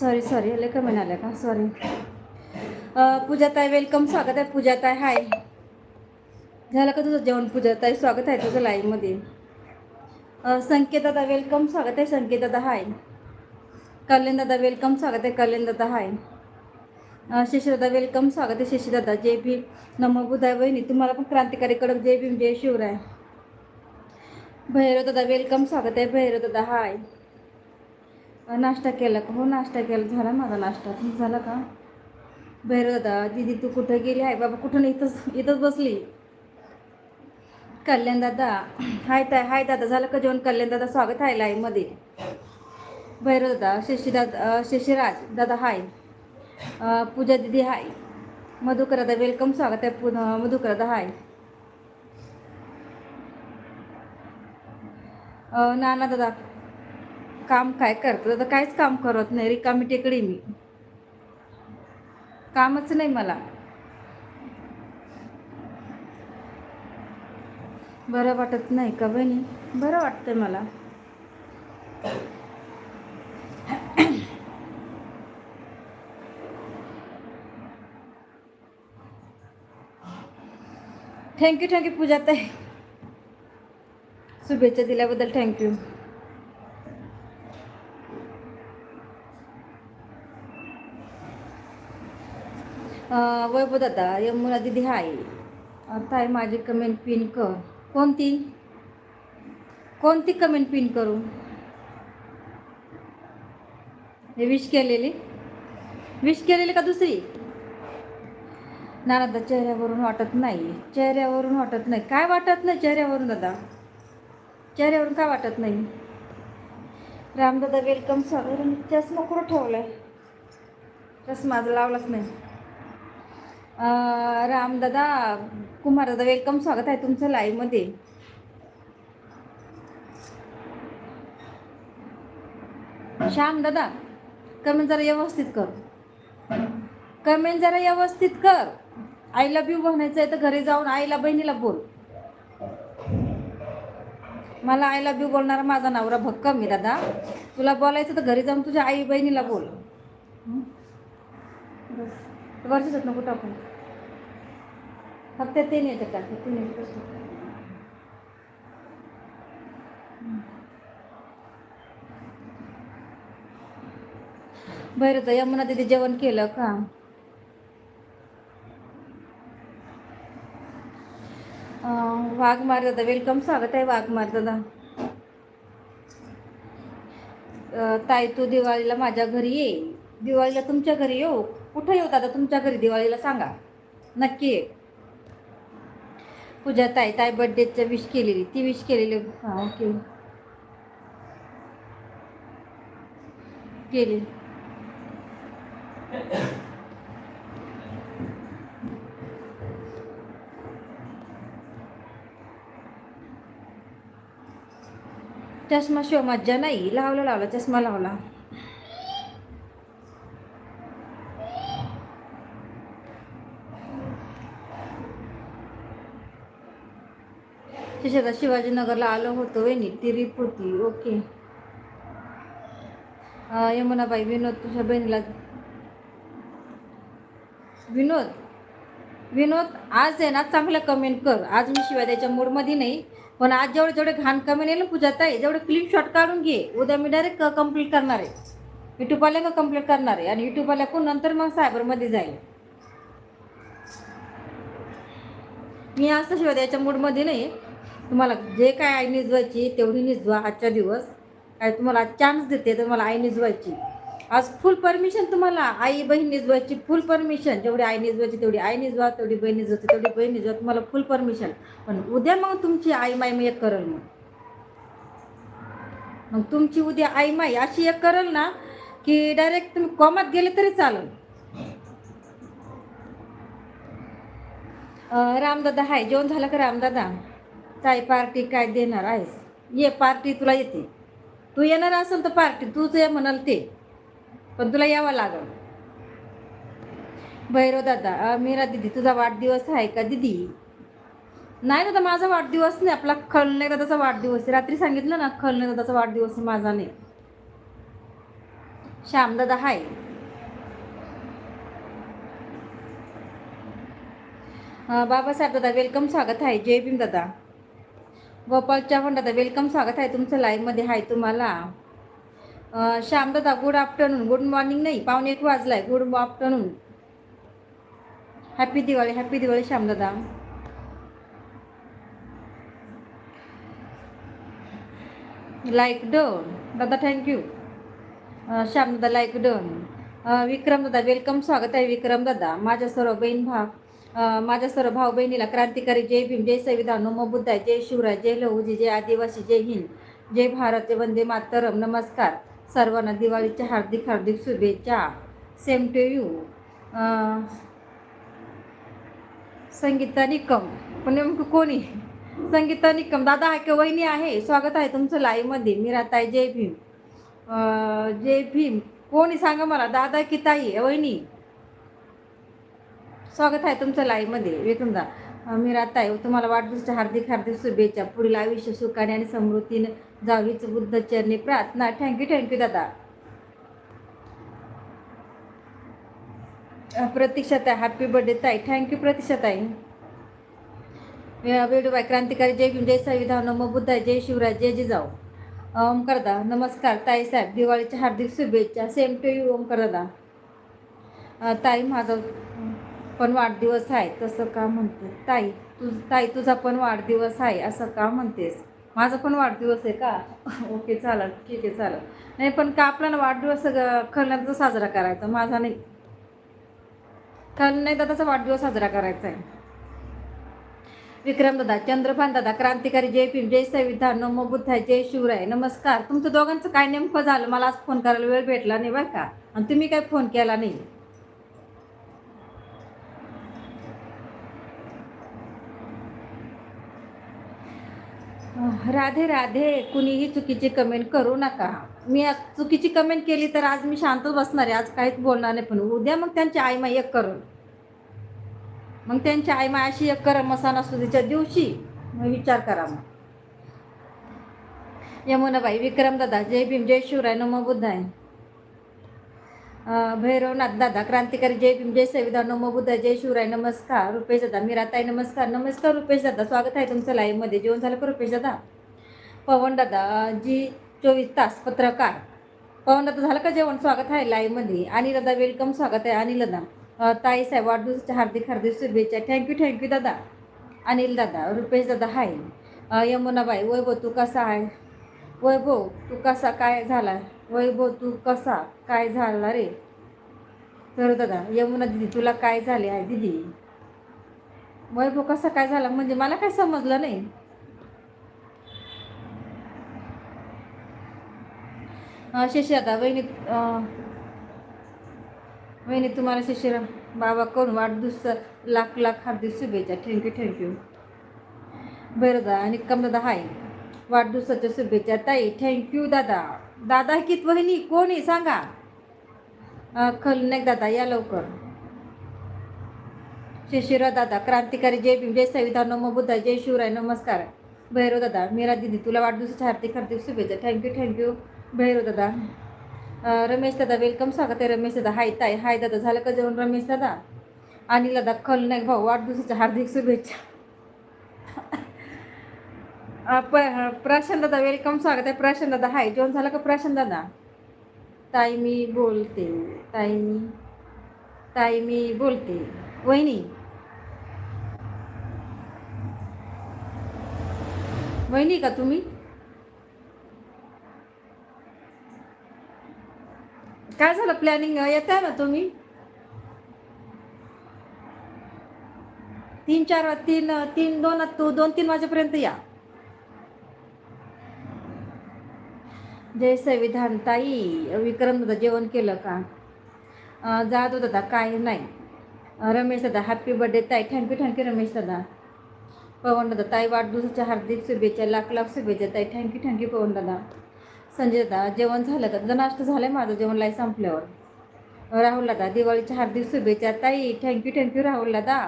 Sorry sorry आले का म्हणाले का? सॉरी पूजाताई वेलकम स्वागत आहे पूजाताई. हाय झालं का तुझं जेवण पूजाताई? स्वागत आहे तुझं लाईव्हमध्ये संकेतदादा वेलकम स्वागत आहे संकेतदादा. हाय कल्याण दादा वेलकम स्वागत आहे कल्याण दादा हाय शशीदादा वेलकम स्वागत आहे शशीदादा. जय भीम. नमो बुधाय वहिनी. तुम्हाला पण क्रांतिकारी कडक जय भीम जय शिवराय. भैरव दादा वेलकम स्वागत आहे भैरव दादा हाय नाश्ता केला का? हो नाश्ता केला. झाला माझा नाश्ता. तुमचा झाला का? भैरव दादा दीदी तू कुठं गेली? आहे बाबा कुठं नाही? इथंच इथंच बसली. कल्याण दादा हाय ताय हाय दादा. झालं का जेवण? कल्याण दादा स्वागत आहे लाईव्हमध्ये भैरव दादा शशी दादा शशीराज दादा हाय. पूजा दिदी हाय. मधुकर दादा वेलकम स्वागत आहे पु मधुकर दादा हाय. नाना दादा काम काय करतो तर काहीच काम करत नाही. रिकामी टेकडी मी. कामच नाही मला. बरं वाटत नाही का बहिणी? बरं वाटतंय मला. थँक्यू थँक्यू पूजा ताई शुभेच्छा दिल्याबद्दल थँक्यू वैभवदादा यमुना दिदी हाय. आता आहे माझी कमेंट पिन कर. कोणती? कोणती कमेंट पिन करू? हे विश केलेली. विश केलेली का दुसरी? ना दादा चेहऱ्यावरून वाटत नाही. चेहऱ्यावरून वाटत नाही. काय वाटत नाही चेहऱ्यावरून दादा? चेहऱ्यावरून काय वाटत नाही? रामदादा वेलकम साधारण चष्मा कुठं ठेवलाय? चष्मा आज लावलाच नाही. रामदादा कुमारदादा वेलकम स्वागत आहे तुमचं लाईव्हमध्ये श्याम दादा कमेंट जरा व्यवस्थित कर. कमेंट जरा व्यवस्थित कर. आईला लव्ह यू म्हणायचं आहे तर घरी जाऊन आईला बहिणीला बोल. मला आईला लव्ह यू बोलणारा माझा नवरा भक्कम आहे दादा. तुला बोलायचं तर घरी जाऊन तुझ्या आई बहिणीला बोल. हं? बस नको टाकून फक्त ते नाही येतं का? तीन येतं बरं तर यमुना तिथे जेवण केलं का? वाघ मार दादा वेलकम स्वागत आहे वाघमार दादा. अं, ताई तू दिवाळीला माझ्या घरी ये. दिवाळीला तुमच्या घरी येऊ? कुठं येऊ दादा? तुमच्या घरी दिवाळीला सांगा. नक्की ये. पूजा ताई ताई बड्डेचं विश केलेली ती विश केलेली. हां ओके केली. चष्मा शिव मज्जा नाही? लावला लावला चष्मा लावला. शिशादा शिवाजीनगरला आलो होतो वेणी ती रिप होती ओके यमुनाबाई विनोद तुझ्या बहिणीला विनोद? विनोद आज आहे ना चांगलं कमेंट कर. आज मी शिवाय त्याच्या मूडमध्ये नाही पण आज जेवढे जेवढे घाण कमेंट येईल ना पूजा ताई जेवढे क्लिप शॉट काढून घे. उद्या मी डायरेक्ट कंप्लीट करणार आहे. युट्यूबवाल्या का कंप्लीट करणार आहे? आणि युट्यूबवाल्या कोण? नंतर मग सायबरमध्ये जाईल. मी आज तर शिवाय त्याच्या मूडमध्ये नाही तुम्हाला जे काय आई निजवायची तेवढी निजवा आजच्या दिवस. काय तुम्हाला चान्स देते तर मला आई निजवायची आज फुल परमिशन तुम्हाला. आई बहीण निजवायची फुल परमिशन जेवढी आई निजवायची तेवढी आई निजवा. तेवढी बहीण निजवायची तेवढी बहीण निजवा तुम्हाला फुल परमिशन पण उद्या मग तुमची आई माय मी एक करल मग. मग तुमची उद्या आई माई अशी एक करल ना की डायरेक्ट तुम्ही कॉमात गेले तरी चालेल. रामदादा हाय. जेवण झालं का रामदादा? काय पार्टी काय देणार आहेस? ये पार्टी तुला येते. तू येणार असेल तर पार्टी तूच ये म्हणाल ते. पण तुला यावं लागल. भैरव दादा मीरा दिदी तुझा वाढदिवस आहे का दिदी? नाही दादा माझा वाढदिवस नाही. आपला खलने दादाचा वाढदिवस आहे. रात्री सांगितलं ना खलने दादाचा वाढदिवस आहे, माझा नाही. श्यामदादा हाय. बाबासाहेब दादा वेलकम स्वागत आहे. जय भीम दादा. गोपाल चव्हाण दादा वेलकम स्वागत आहे तुमचं लाईव्हमध्ये आहे तुम्हाला. श्यामदादा गुड आफ्टरनून गुड मॉर्निंग नाही पावणे एक वाजला आहे good afternoon happy Diwali happy Diwali श्यामदादा. Like done दादा थँक्यू श्यामदादा लाईक डन विक्रमदादा वेलकम स्वागत आहे विक्रमदादा. माझ्या सर्व बहीण भाव माझ्या सर्व भाऊ बहिणीला क्रांतिकारी जय भीम जय संविधान नमो बुद्धाय जय शिवराय जय लहुजी जय आदिवासी जय हिंद जय भारत जय वंदे मातरम. नमस्कार. सर्वांना दिवाळीच्या हार्दिक हार्दिक शुभेच्छा. Same to you Sangeeta Nikam. पण नेमकं कोणी? संगीता निकम. दादा आहे की? वहिनी आहे? स्वागत आहे तुमचं लाईव्हमध्ये. मी राहताय जय भीम. जय भीम. कोणी सांगा मला? दादा की ताई? आहे वहिनी. स्वागत आहे तुमचं लाईव्हमध्ये विक्रमदा मी मी राहताय तुम्हाला वाढदिवसाच्या हार्दिक हार्दिक शुभेच्छा. पुढील आयुष्य सुखाने आणि समृद्धीने जावीच बुद्ध चरणी प्रार्थना. थँक्यू थँक्यू दादा. प्रतीक्षा ताई हॅपी बर्थडे ताई. थँक्यू प्रतीक्षा ताई. वेडूबाई क्रांतिकारी जय भीम जय संविधान नमो बुद्धाय जय शिवराज जय जिजाऊ. ओमकार नमस्कार ताई साहेब. दिवाळीच्या हार्दिक शुभेच्छा. सेम टू यू ओमकार दादा ताई माझा पण वाढदिवस आहे तसं का म्हणते? ताई तुझ ताई तुझा पण वाढदिवस आहे असं का म्हणतेस? माझा पण वाढदिवस आहे का? ओके चालेल ठीक आहे चालेल. नाही पण का आपल्याला वाढदिवस खलनाचा साजरा करायचा? माझा नाही. खल नाही दादाचा वाढदिवस साजरा करायचा आहे. विक्रम दादा चंद्रभान दादा क्रांतिकारी जय भीम जय संविधान नमो बुद्धाय जय शिवराय. नमस्कार. तुमचं दोघांचं काय नेमकं झालं? मला आज फोन करायला वेळ भेटला नाही बरं का? आणि तुम्ही काय फोन केला नाही? राधे राधे कुणीही चुकीची कमेंट करू नका. मी आज चुकीची कमेंट केली तर आज मी शांतच बसणार आहे. आज काहीच बोलणार नाही पण उद्या मग त्यांची आईमा एक करून. मग त्यांची आईमा अशी एक करा मसाला सुदीच्या दिवशी मग विचार करा मग. यमुनाबाई विक्रम दादा जय भीम जय शिवराय नमो बुद्धाय. भैरवनाथ दादा क्रांतिकारी जय भीम जय सविदा नमो बुद्धाय जय शिवराय नमस्कार. रुपेश दादा मी मीराताई नमस्कार नमस्कार रुपेश दादा. स्वागत आहे तुमचं लाईव्हमध्ये जेवण झालं का रुपेश दादा? पवन दादा जी चोवीस तास पत्रकार. पवन दादा झालं का जेवण? स्वागत आहे लाईव्हमध्ये आणि दादा वेलकम स्वागत आहे अनिल दादा. ताई साहेब वाढदिवसाच्या हार्दिक हार्दिक शुभेच्छा. थँक्यू थँक्यू दादा. अनिल दादा रुपेश दादा हाय यमुनाबाई वैभव तू कसा आहे? वैभव तू कसा काय झाला? वैभव तू कसा काय झाला रे? तर दादा यमुना दिदी तुला काय झाले आहे दिदी? वैभव कसा काय झाला? म्हणजे मला काय समजलं नाही. अं, शशी वहिनी वहिनी तुम्हाला शिष्य बाबा करून वाढदिवस लाख लाख हार्दिक शुभेच्छा. थँक्यू थँक्यू बरं आणि कम दादा हाय. वाढदिवसाच्या शुभेच्छा. ताई थँक्यू दादा. दादा कित वहिनी कोणी सांगा. खल खलनायक दादा या लवकर. शिशिरा दादा क्रांतिकारी जय भीम जय संविधान नमो बुद्धा जय शिवराय नमस्कार. भैरव हो दादा मीरा दिदी तुला वाढदिवसाच्या हार्दिक हार्दिक शुभेच्छा. थँक्यू थँक्यू भैरव दादा. रमेश दादा वेलकम स्वागत आहे रमेश दादा. हाय ताई. हाय दादा. झालं का जेवण रमेश दादा? आणि दादा खलनायक भाऊ. वाढदिवसाच्या हार्दिक शुभेच्छा. प प्रशांत दादा वेलकम स्वागत आहे. प्रशांत दादा हाय. जेवण झालं का प्रशांत दादा? ताई मी बोलते. ताई मी ताई मी बोलते. वहिनी? वहिनी का तुम्ही? काय झालं प्लॅनिंग येत आहे ना तुम्ही? तीन चार तीन तीन दोन तू दोन तीन वाजेपर्यंत या. जय संविधान ताई विक्रम दादा जेवण केलं का? अं, जाधव दादा काय नाही. रमेश दादा हॅपी बर्थडे ताई thank you thank you Ramesh दादा. पवन दादा ताई वाढदिवसाच्या हार्दिक शुभेच्छा लाख लाख शुभेच्छा ताई थँक्यू थँक्यू पवन दादा. संजय दादा जेवण झालं का? दादा नाश्ता झालं आहे माझं जेवण लाई संपल्यावर. राहुल दादा दिवाळीच्या हार्दिक शुभेच्छा. ताई थँक्यू थँक्यू राहुल दादा.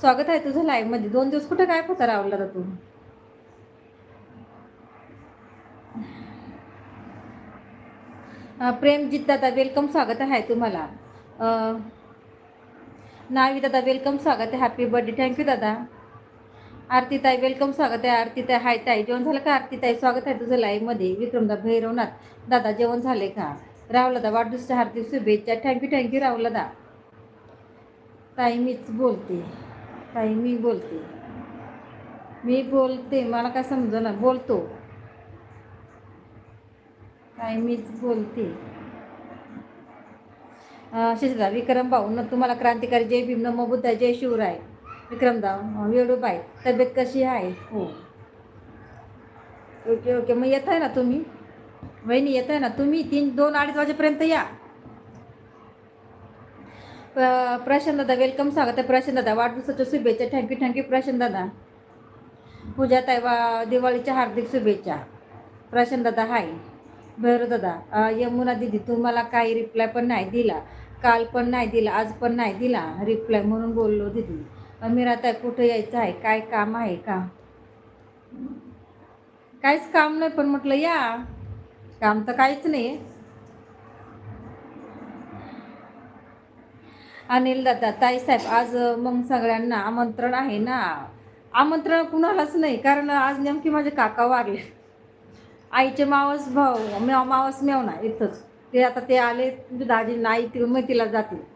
स्वागत आहे तुझं लाईव्हमध्ये दोन दिवस कुठं काय होता राहुल दादा तू? प्रेमजीत प्रेमजित दादा वेलकम स्वागत आहे तुम्हाला. नावी दादा वेलकम स्वागत आहे. हॅपी बर्थडे थँक्यू दादा. आरती ताई वेलकम स्वागत आहे. आरती ताई हाय ताई. जेवण झालं का? आरती ताई स्वागत आहे तुझं लाईव्हमध्ये विक्रमदा भैरवनाथ. दादा जेवण झाले का? राहुल दा वाढदिवसच्या हार्दिक शुभेच्छा. थँक्यू थँक्यू राहुल दा ताई मीच बोलते. ताई मी बोलते. मी बोलते. मला काय समज ना बोलतो. ताई मीच बोलते. शिशदा विक्रम भाऊ न तुम्हाला क्रांतिकारी जय भीम नमो बुद्धा जय शिवराय. विक्रमदा वेडूबाई तब्येत कशी आहे? हो. ओके ओके मग येत आहे ना तुम्ही? वहिनी येत आहे ना तुम्ही? तीन दोन अडीच वाजेपर्यंत या. प्रशांत दादा वेलकम स्वागत आहे प्रशांत दादा. वाढदिवसाच्या शुभेच्छा थँक्यू थँक्यू प्रशांत दादा. पूजा ताई वा दिवाळीच्या हार्दिक शुभेच्छा. प्रशांत दादा हाय भैरव दादा यमुना दिदी तुम्हाला काही रिप्लाय पण नाही दिला. काल पण नाही दिला आज पण नाही दिला रिप्लाय म्हणून बोललो दिदी. अमिरा आहे कुठं यायचं आहे? काय काम आहे का? काहीच काम नाही पण म्हटलं या. काम तर काहीच नाही. अनिल दादा ताईसाहेब आज मग सगळ्यांना आमंत्रण आहे ना? आमंत्रण कुणालाच नाही कारण आज नेमकी माझे काका वारले. आईचे मावस भाऊ मेव मावस मेवना इथंच. ते आता ते आले दाजी नाही ती मैतीला जातील.